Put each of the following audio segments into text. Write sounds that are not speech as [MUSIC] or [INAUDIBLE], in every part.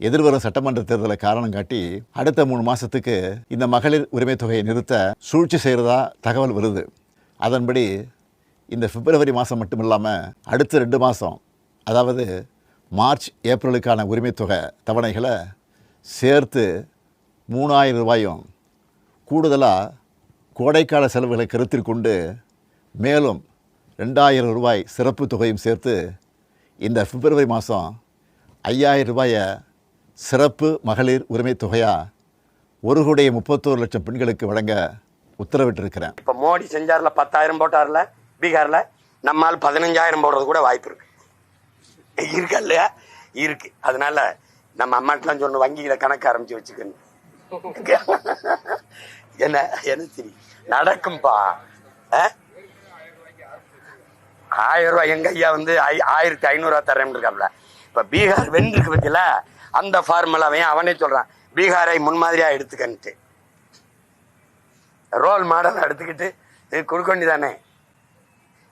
எதிர்வரும் சட்டமன்ற தேர்தலை காரணம் காட்டி அடுத்த மூணு மாதத்துக்கு இந்த மகளிர் உரிமை தொகையை நிறுத்த சூழ்ச்சி செய்கிறதா தகவல் வருது. அதன்படி இந்த பிப்ரவரி மாதம் மட்டும் இல்லாமல் அடுத்த ரெண்டு மாதம் அதாவது மார்ச் ஏப்ரலுக்கான உரிமை தொகை தவணைகளை சேர்த்து மூணாயிரம் ரூபாயும் கூடுதலாக கோடைக்கால செலவுகளை கருத்தில் கொண்டு மேலும் ரெண்டாயிரம் ரூபாய் சிறப்பு தொகையும் சேர்த்து இந்த பிப்ரவரி மாதம் ஐயாயிரம் ரூபாயை சிறப்பு மகளிர் உரிமை தொகையாக ஒரு கோடி முப்பத்தோரு லட்சம் பெண்களுக்கு வழங்க உத்தரவிட்டிருக்கிறேன். இப்ப மோடி செஞ்சார்ல பத்தாயிரம் போட்டார்ல பீகார்ல நம்மால் பதினஞ்சாயிரம் போடுறது கூட வாய்ப்பு இருக்கு. இருக்கா இல்லையா? இருக்கு. அதனால நம்ம அம்மாட்டெல்லாம் சொன்ன வங்கியில கணக்கு ஆரம்பிச்சு வச்சுக்கணும். என்ன என்ன சரி நடக்கும்பா. ஆ? ஆயிரம் ரூபாய் எங்க ஐயா வந்து ஐ- ஆயிரத்தி ஐநூறுவா தரேன் இருக்காப்ல இப்ப பீகார் வென்றிருக்கு பத்தியில அந்த ஃபார்முலாவையும் அவனே சொல்கிறான் பீகாரை முன்மாதிரியாக எடுத்துக்கன்ட்டு. ரோல் மாடல் எடுத்துக்கிட்டு இது கொடுக்க வேண்டியதானே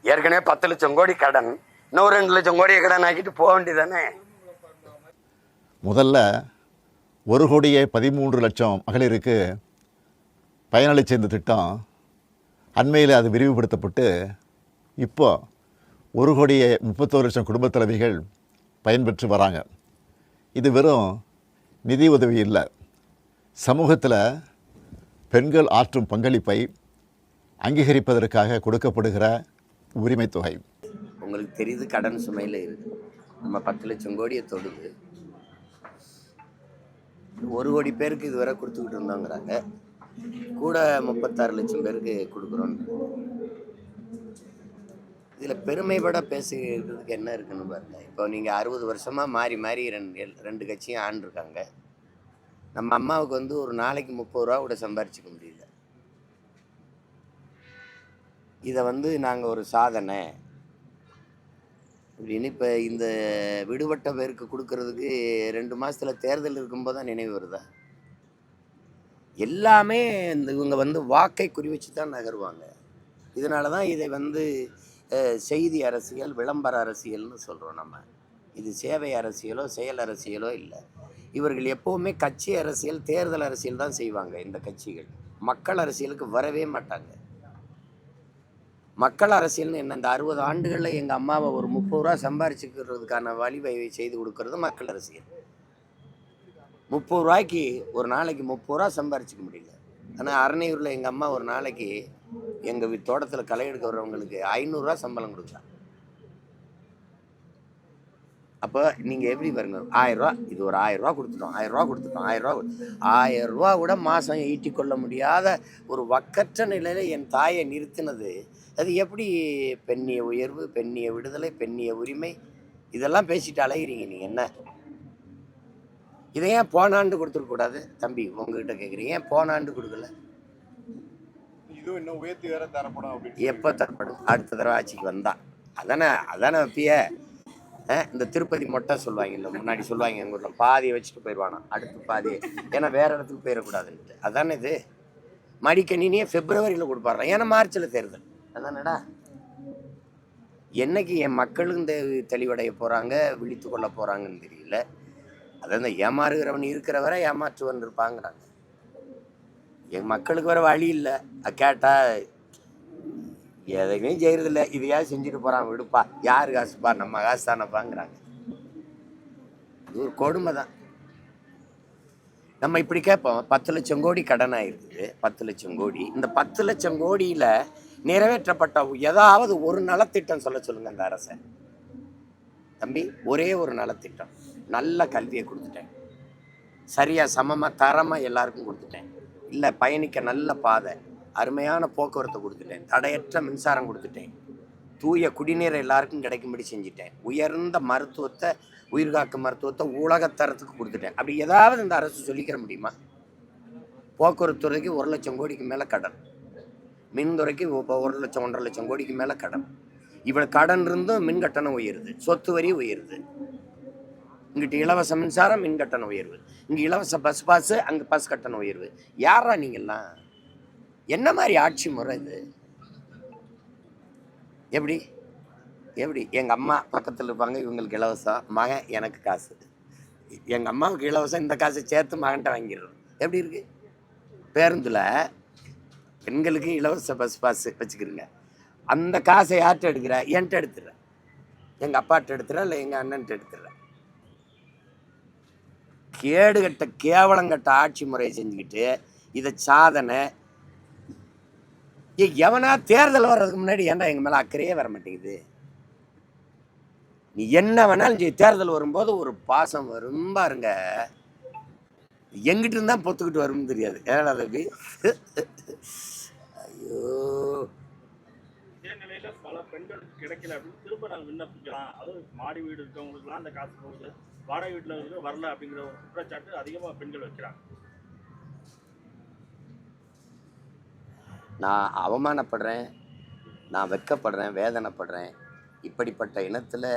ஏற்கனவே பத்து லட்சம் கோடி கடன். இன்னும் ரெண்டு லட்சம் கோடியை கடன் ஆக்கிட்டு போக வேண்டியதானே முதல்ல ஒரு கோடியே பதிமூன்று லட்சம் மகளிருக்கு பயனளிச்ச இந்த திட்டம் அண்மையில் அது விரிவுபடுத்தப்பட்டு இப்போ ஒரு கோடியே முப்பத்தோரு லட்சம் குடும்பத் தலைவிகள் பயன்பெற்று வராங்க. இது வெறும் நிதி உதவி இல்லை. சமூகத்தில் பெண்கள் ஆற்றும் பங்களிப்பை அங்கீகரிப்பதற்காக கொடுக்கப்படுகிற உரிமைத் தொகை. உங்களுக்கு தெரியுது கடன் சுமையில் இருக்கு. நம்ம பத்து லட்சம் கோடியை தொடுது. ஒரு கோடி பேருக்கு இதுவரை கொடுத்துக்கிட்டு இருந்தோங்கிறாங்க. கூட முப்பத்தாறு லட்சம் பேருக்கு கொடுக்குறோன்னு இதில் பெருமைப்பட பேசுகிறதுக்கு என்ன இருக்குன்னு பாருங்க. இப்போ நீங்கள் அறுபது வருஷமாக மாறி மாறி ரெண்டு ரெண்டு கட்சியும் ஆண்டிருக்காங்க. நம்ம அம்மாவுக்கு வந்து ஒரு நாளைக்கு முப்பது ரூபா கூட சம்பாரிச்சிக்க முடியல. இதை வந்து நாங்கள் ஒரு சாதனை. அப்படின்னு இப்போ இந்த விடுபட்ட பேருக்கு கொடுக்கறதுக்கு ரெண்டு மாதத்தில் தேர்தல் இருக்கும்போது தான் நினைவு வருதா? எல்லாமே இந்த இவங்க வந்து வாக்கை குறி வச்சு தான் நகருவாங்க. இதனால தான் இதை வந்து செய்தி அரசியல் விளம்பர அரசியல்னு சொல்கிறோம் நம்ம. இது சேவை அரசியலோ செயல் அரசியலோ இல்லை. இவர்கள் எப்போவுமே கட்சி அரசியல் தேர்தல் அரசியல் தான் செய்வாங்க இந்த கட்சிகள். மக்கள் அரசியலுக்கு வரவே மாட்டாங்க. மக்கள் அரசியல்னு என்ன இந்த அறுபது ஆண்டுகளில் எங்கள் அம்மாவை ஒரு முப்பது ரூபா சம்பாரிச்சுக்கிறதுக்கான வழிவகை செய்து கொடுக்கறது மக்கள் அரசியல். முப்பது ரூபாய்க்கு ஒரு நாளைக்கு முப்பது ரூபா சம்பாரிச்சிக்க முடியல. ஆனால் அரணையூரில் எங்கள் அம்மா ஒரு நாளைக்கு எங்கள் தோட்டத்தில் களை எடுக்க வர்றவங்களுக்கு ஐநூறுரூவா சம்பளம் கொடுக்குறாங்க அப்போ நீங்கள் எப்படி பாருங்க ஆயிரரூவா இது ஒரு ஆயிரரூவா கொடுத்துட்டோம் ஆயிரரூவா கொடுத்துட்டோம் ஆயிரரூவா ஆயிரரூவா கூட மாதம் ஈட்டி கொள்ள முடியாத ஒரு வக்கற்ற நிலையில் என் தாயை நிறுத்தினது அது எப்படி? பெண்ணிய உயர்வு பெண்ணிய விடுதலை பெண்ணிய உரிமை இதெல்லாம் பேசிட்டு அலைகிறீங்க நீங்கள் என்ன? இதை ஏன் போன ஆண்டு கொடுத்துருக்கூடாது தம்பி உங்ககிட்ட கேட்குறீங்க ஏன் போன ஆண்டு கொடுக்கல? இதுவும் இன்னும் உயர்த்தி வேற தரப்படும் அப்படின்னு எப்போ தரப்படும்? அடுத்த தடவை ஆட்சிக்கு வந்தா. அதானே அதானே வைப்பிய இந்த திருப்பதி மொட்டை சொல்லுவாங்க இல்லை முன்னாடி சொல்லுவாங்க எங்கள் ஊரில் பாதியை வச்சுட்டு போயிடுவானா அடுத்து பாதி ஏன்னா வேற இடத்துக்கு போயிடக்கூடாதுன்ட்டு. அதானே இது? மடிக்கணினியே பிப்ரவரியில் கொடுப்பாரு? ஏன்னா மார்ச்சில் தேர்தல். அதானடா. என்னைக்கு என் மக்களும் இந்த தெளிவடைய போகிறாங்க விழித்து கொள்ள போகிறாங்கன்னு தெரியல. அதான் இந்த ஏமாறுகிறவன் இருக்கிற வரை ஏமாற்றுவன் இருப்பாங்கிறாங்க. என் மக்களுக்கு வர வழி இல்லை. கேட்டால் எதையுமே செய்யறதில்ல. இதையாவது செஞ்சுட்டு போகிறான் விடுப்பா. யாரு காசுப்பா நம்ம காசு தானப்பாங்கிறாங்க இது ஒரு கொடுமை தான். நம்ம இப்படி கேட்போம் பத்து லட்சம் கோடி கடன் ஆயிருக்குது பத்து லட்சம் கோடி. இந்த பத்து லட்சம் கோடியில் நிறைவேற்றப்பட்ட ஏதாவது ஒரு நலத்திட்டம் சொல்ல சொல்லுங்க அந்த அரசை. தம்பி ஒரே ஒரு நலத்திட்டம். நல்ல கல்வியை கொடுத்துட்டேன். சரியாக சமமாக தரமாக எல்லாருக்கும் கொடுத்துட்டேன். இல்லை பயணிக்க நல்ல பாதை. அருமையான போக்குவரத்தை கொடுத்துட்டேன். தடையற்ற மின்சாரம் கொடுத்துட்டேன். தூய குடிநீரை எல்லாருக்கும் கிடைக்கும்படி செஞ்சுட்டேன். உயர்ந்த மருத்துவத்தை உயிர்காக்கும் மருத்துவத்தை உலகத்தரத்துக்கு கொடுத்துட்டேன். அப்படி ஏதாவது இந்த அரசு சொல்லிக்கிற முடியுமா? போக்குவரத்து துறைக்கு ஒரு லட்சம் கோடிக்கு மேலே கடன். மின்துறைக்கு இப்போ ஒரு லட்சம் ஒன்றரை லட்சம் கோடிக்கு மேலே கடன். இவ்வளோ கடன் இருந்தும் மின் கட்டணம் உயருது. சொத்து வரி உயருது. இங்கிட்டு இலவச மின்சாரம் மின் கட்டணம் உயர்வு. இங்கே இலவச பஸ் பாஸு அங்கே பஸ் கட்டணம் உயர்வு. யாரா நீங்கள்லாம் என்ன மாதிரி ஆட்சி முறை இது? எப்படி? எப்படி? எங்கள் அம்மா பக்கத்தில் இருப்பாங்க இவங்களுக்கு இலவசம் மகன் எனக்கு காசு. எங்கள் அம்மாவுக்கு இலவசம் இந்த காசை சேர்த்து மகன்கிட்ட வாங்கிடுறோம். எப்படி இருக்கு? பேருந்தில் பெண்களுக்கு இலவச பஸ் பாஸ் வச்சுக்கிறீங்க அந்த காசை யார்கிட்ட எடுக்கிற? என்கிட்ட எடுத்துடுறேன் எங்கள் அப்பாட்ட எடுத்துறேன் இல்லை எங்கள் அண்ணன்ட்ட எடுத்துடுறேன் கேடுகட்ட கேவலங்கட்ட ஆட்சி முறையை செஞ்சுக்கிட்டு இதை சாதனை எவனா தேர்தல் வர்றதுக்கு முன்னாடி ஏன்டா எங்கள் மேலே அக்கறையே வர மாட்டேங்குது? நீ என்ன வேணாலும் செய்ய தேர்தல் வரும்போது ஒரு பாசம் வரும் பாருங்க. எங்கிட்ட இருந்தால் பொத்துக்கிட்டு வரும்னு தெரியாது. ஏன்னா தம்பி ஐயோ. பல பெண்கள் கிடைக்கல அப்படின்னு திரும்ப நாங்கள் விண்ணப்பிக்கலாம் அதுவும் மாடி வீடு இருக்கவங்களுக்குலாம் அந்த காசு போகுது. வாடகை வீட்டில் இருந்து வரல அப்படிங்கிற ஒரு குற்றச்சாட்டு அதிகமாக பெண்கள் வைக்கிறாங்க. நான் அவமானப்படுறேன் நான் வெட்கப்படுறேன் வேதனைப்படுறேன். இப்படிப்பட்ட இனத்தில்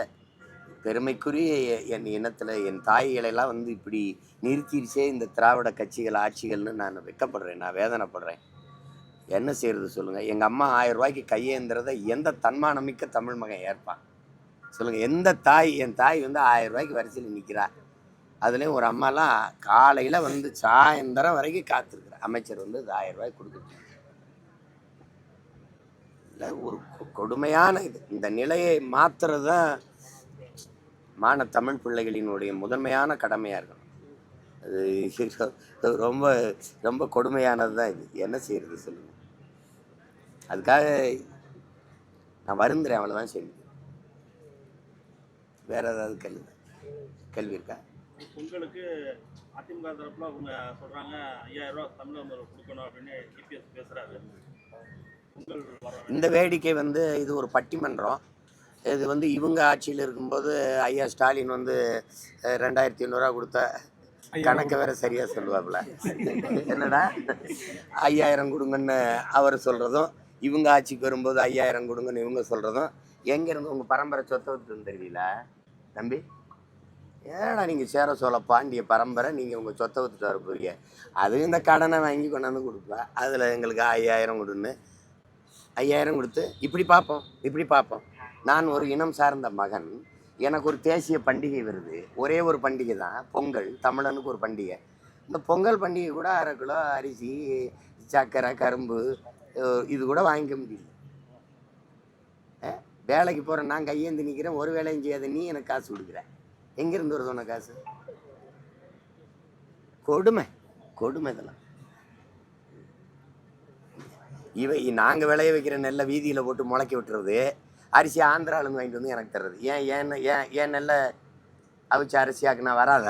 பெருமைக்குரிய என் இனத்தில் என் தாய்களெல்லாம் வந்து இப்படி நிறுத்திடுச்சே இந்த திராவிட கட்சிகள் ஆட்சிகள்னு நான் வெட்கப்படுறேன் நான் வேதனைப்படுறேன். என்ன செய்கிறது சொல்லுங்கள் எங்கள் அம்மா ஆயிரம் ரூபாய்க்கு கையேந்திரதை எந்த தன்மானமிக்க தமிழ் மகன் ஏற்பான்? சொல்லுங்கள் எந்த தாய் என் தாய் வந்து ஆயிரம் ரூபாய்க்கு வரிசையில் நிற்கிறா அதுலேயும் ஒரு அம்மாலாம் காலையில் வந்து சாயந்தரம் வரைக்கும் காத்திருக்குற. அமைச்சர் வந்து இது ஆயிரம் ரூபாய்க்கு கொடுக்குறது இல்லை ஒரு கொடுமையான இது. இந்த நிலையை மாற்றுறது தான் மான தமிழ் பிள்ளைகளினுடைய முதன்மையான கடமையாக இருக்கணும். அது [LAUGHS] ரொம்ப ரொம்ப கொடுமையானது தான் இது. என்ன செய்கிறது சொல்லுங்கள் அதுக்காக நான் வருந்துறேன் அவ்வளோதான் சரி வேற ஏதாவது கேள்வி கேள்வி இருக்கா? பொங்கலுக்கு அதிமுக தரப்புல அவங்க சொல்றாங்க ஐயாயிரம் ரூபாய் தமிழக கொடுக்கணும் அப்படின்னு இபிஎஸ் பேசுறாரு. இந்த வேடிக்கை வந்து இது ஒரு பட்டிமன்றம். இது வந்து இவங்க ஆட்சியில் இருக்கும்போது ஐயா ஸ்டாலின் வந்து ரெண்டாயிரத்தி ஐநூறுரூவா கொடுத்த கணக்கு வேற சரியா சொல்லுவாப்புல. என்னடா? ஐயாயிரம் கொடுங்கன்னு அவர் சொல்றதும் இவங்க ஆட்சிக்கு வரும்போது ஐயாயிரம் கொடுங்கன்னு இவங்க சொல்றதும் எங்க இருந்து உங்க பரம்பரை சொத்தை தெரியல தம்பி. ஏடா நீங்கள் சேர சோழ பாண்டிய பரம்பரை நீங்கள் உங்கள் சொத்தை வித்துட்டு வர போறீங்க. அது இந்த கடனை வாங்கி கொண்டாந்து கொடுப்பேன் அதில் எங்களுக்கு ஐயாயிரம் கொடுன்னு. ஐயாயிரம் கொடுத்து இப்படி பார்ப்போம் இப்படி பார்ப்போம். நான் ஒரு இனம் சார்ந்த மகன். எனக்கு ஒரு தேசிய பண்டிகை வருது. ஒரே ஒரு பண்டிகை தான். பொங்கல் தமிழனுக்கு ஒரு பண்டிகை. இந்த பொங்கல் பண்டிகை கூட அரை கிலோ அரிசி சக்கரை கரும்பு இது கூட வாங்கிக்க முடியல. வேலைக்கு போகிறேன் நான் கையேந்து நிற்கிறேன் ஒரு வேலையும் செய்யாத நீ எனக்கு காசு கொடுக்குற. எங்கேருந்து வருது உனக்கு காசு? கொடுமை கொடுமை இதெல்லாம். இவ நாங்கள் விளைய வைக்கிற நெல்லை வீதியில் போட்டு முளைக்க விட்டுறது அரிசி ஆந்திராவிலேருந்து வாங்கிட்டு வந்து எனக்கு தர்றது. ஏன் ஏன் ஏன் ஏன் நெல்லை அவிச்சு அரிசியாக்குனா வராத?